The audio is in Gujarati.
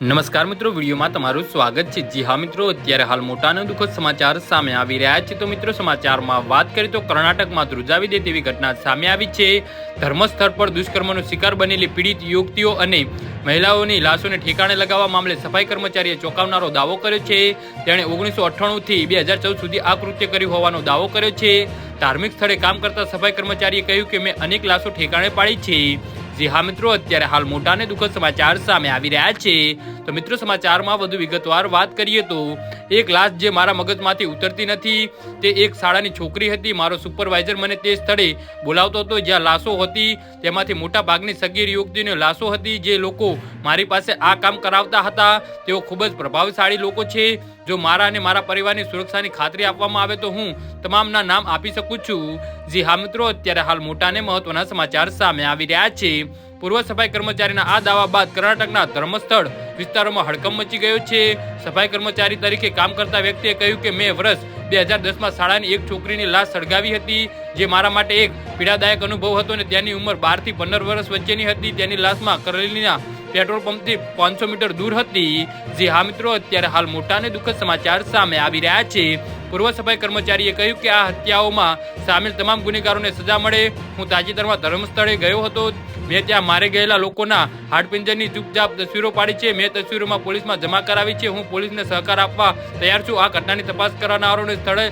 નમસ્કાર મિત્રો, વિડીયોમાં તમારું સ્વાગત છે. જી હા મિત્રો, અત્યારે હાલ મોટાનો દુઃખદ સમાચાર સામે આવી રહ્યા છે. તો મિત્રો, સમાચારમાં વાત કરીએ તો કર્ણાટકમાં ધ્રુજાવી દે તેવી ઘટના સામે આવી છે. ધર્મસ્થળ પર દુષ્કર્મનો શિકાર બનેલી પીડિત યુવતીઓ અને મહિલાઓની લાશોને ઠેકાણે લગાવવા મામલે સફાઈ કર્મચારીએ ચોંકાવનારો દાવો કર્યો છે. તેણે ઓગણીસો અઠ્ઠાણુંથી બે હજાર ચૌદ સુધી આ કૃત્ય કર્યું હોવાનો દાવો કર્યો છે. ધાર્મિક સ્થળે કામ કરતા સફાઈ કર્મચારીએ કહ્યું કે, મેં અનેક લાશો ઠેકાણે પાડી છે. જી હા મિત્રો, અત્યારે હાલ મોટા અને દુઃખદ સમાચાર સામે આવી રહ્યા છે. તો મિત્રો, સમાચારમાં વધુ વિગતવાર વાત કરીએ તો, એક લાશ જે મારા મગજમાંથી ઉતરતી નથી, તે એક શાળાની છોકરી હતી. મારો સુપરવાઇઝર મને તે સ્થળે બોલાવતો હતો, જ્યાં લાશો હતી. તેમાંથી મોટા ભાગની સગીર યુવતીની લાશો હતી, જે લોકો મારી પાસે આ કામ કરાવતા હતા. તેઓ ખૂબ જ પ્રભાવશાળી લોકો છે. જો મારા અને મારા પરિવારની સુરક્ષાની ખાતરી આપવામાં આવે તો હું તમામના નામ આપી શકું છું. જી હા મિત્રો, અત્યારે હાલ મોટા અને મહત્વના સમાચાર સામે આવી રહ્યા છે. પૂર્વ સફાઈ કર્મચારીના આ દાવા બાદ કર્ણાટકના ધર્મસ્થળ વિસ્તારોમાં હડકંપ મચી ગયો છે. સફાઈ કર્મચારી તરીકે કામ કરતા વ્યક્તિએ કહ્યું કે, મેં વર્ષ બે હજાર દસમાં શાળાની એક છોકરીની લાશ સળગાવી હતી, જે મારા માટે એક પીડાદાયક અનુભવ હતો અને તેની ઉંમર બારથી પંદર વર્ષ વચ્ચેની હતી. તેની લાશમાં કરેલીના પેટ્રોલ પંપથી પાંચસો મીટર દૂર હતી. જે હા મિત્રો, અત્યારે હાલ મોટા અને દુઃખદ સમાચાર સામે આવી રહ્યા છે. પૂર્વ સફાઈ કર્મચારીએ કહ્યું કે આ હત્યાઓમાં સામેલ તમામ ગુનેગારોને સજા મળે. હું તાજેતરમાં ધર્મસ્થળે ગયો હતો. મેં ત્યાં મારે ગયેલા લોકોના હાડપિંજરની ચૂપચાપ તસવીરો પાડી છે. મેં તસવીરોમાં પોલીસમાં જમા કરાવી છે. હું પોલીસને સહકાર આપવા તૈયાર છું. આ ઘટનાની તપાસ કરનારાઓને સ્થળે